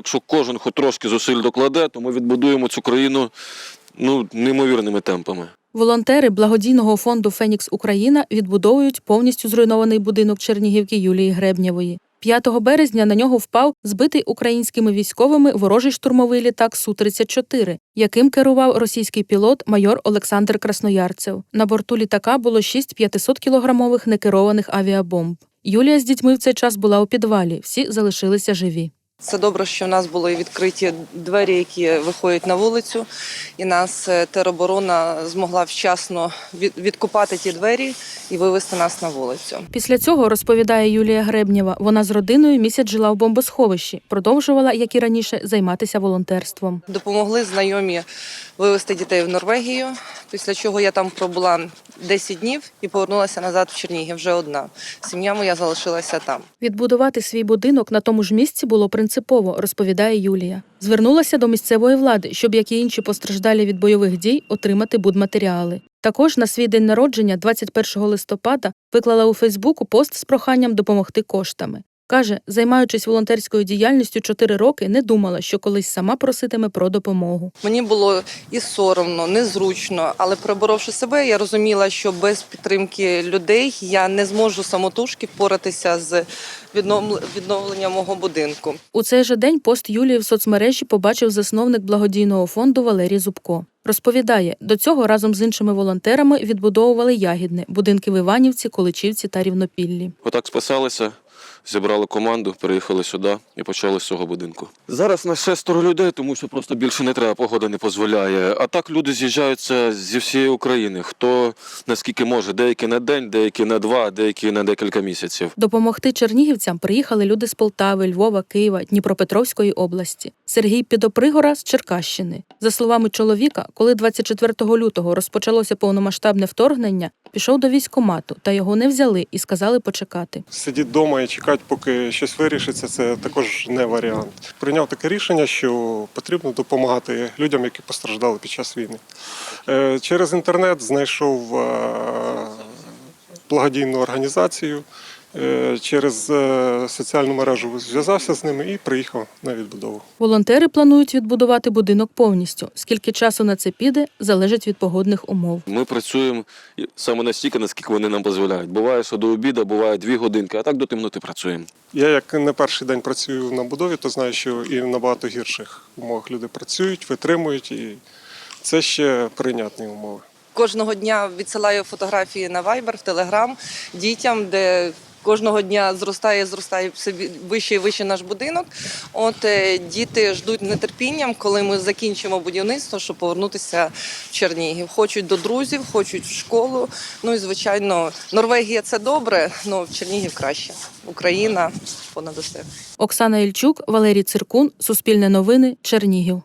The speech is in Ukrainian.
якщо кожен хоч трошки зусиль докладе, то ми відбудуємо цю країну ну, неймовірними темпами. Волонтери благодійного фонду Фенікс Україна відбудовують повністю зруйнований будинок Чернігівки Юлії Гребнєвої. 5 березня на нього впав збитий українськими військовими ворожий штурмовий літак Су-34, яким керував російський пілот майор Олександр Красноярцев. На борту літака було 6 500-кілограмових некерованих авіабомб. Юлія з дітьми в цей час була у підвалі. Всі залишилися живі. Це добре, що в нас були відкриті двері, які виходять на вулицю, і нас е, тероборона змогла вчасно від- відкупати ті двері і вивести нас на вулицю. Після цього розповідає Юлія Гребнєва. Вона з родиною місяць жила в бомбосховищі, продовжувала, як і раніше, займатися волонтерством. Допомогли знайомі вивезти дітей в Норвегію. Після чого я там пробула 10 днів і повернулася назад в Чернігів вже одна. Сім'я моя залишилася там. Відбудувати свій будинок на тому ж місці було принципово, розповідає Юлія. Звернулася до місцевої влади, щоб, як і інші постраждалі від бойових дій, отримати будматеріали. Також на свій день народження, 21 листопада, виклала у Фейсбуку пост з проханням допомогти коштами. Каже, займаючись волонтерською діяльністю 4 роки, не думала, що колись сама проситиме про допомогу. Мені було і соромно, незручно, але переборовши себе, я розуміла, що без підтримки людей я не зможу самотужки впоратися з відновл- відновленням мого будинку. У цей же день пост Юлії в соцмережі побачив засновник благодійного фонду Валерій Зубко. Розповідає, до цього разом з іншими волонтерами відбудовували ягідне, будинки в Іванівці, Количівці та Рівнопіллі. Отак списалися, зібрали команду, приїхали сюди і почали з цього будинку. Зараз на шестеро людей, тому що просто більше не треба, погода не дозволяє. А так люди з'їжджаються зі всієї України. Хто наскільки може, деякі на день, деякі на два, деякі на декілька місяців. Допомогти чернігівцям приїхали люди з Полтави, Львова, Києва, Дніпропетровської області. Сергій Підопригора з Черкащини. За словами чоловіка, коли 24 лютого розпочалося повномасштабне вторгнення, пішов до військкомату, та його не взяли і сказали почекати. Сидіти вдома і чекати, поки щось вирішиться, це також не варіант. Прийняв таке рішення, що потрібно допомагати людям, які постраждали під час війни. Е, Через інтернет знайшов е, благодійну організацію. Е, Через е, соціальну мережу зв'язався з ними і приїхав на відбудову. Волонтери планують відбудувати будинок повністю. Скільки часу на це піде, залежить від погодних умов. Ми працюємо саме настільки, наскільки вони нам дозволяють. Буває, що до обіду, буває дві годинки, а так до темноти працюємо. Я як не перший день працюю на будові, то знаю, що і в набагато гірших умовах люди працюють, витримують, і це ще прийнятні умови. Кожного дня відсилаю фотографії на Viber, в Telegram дітям, де кожного дня зростає, зростає все вище і вище наш будинок. От е, діти ждуть нетерпінням, коли ми закінчимо будівництво, щоб повернутися в Чернігів. Хочуть до друзів, хочуть в школу. Ну і звичайно, Норвегія це добре, але в Чернігів краще. Україна понад усе. Оксана Ільчук, Валерій Циркун, Суспільне новини, Чернігів.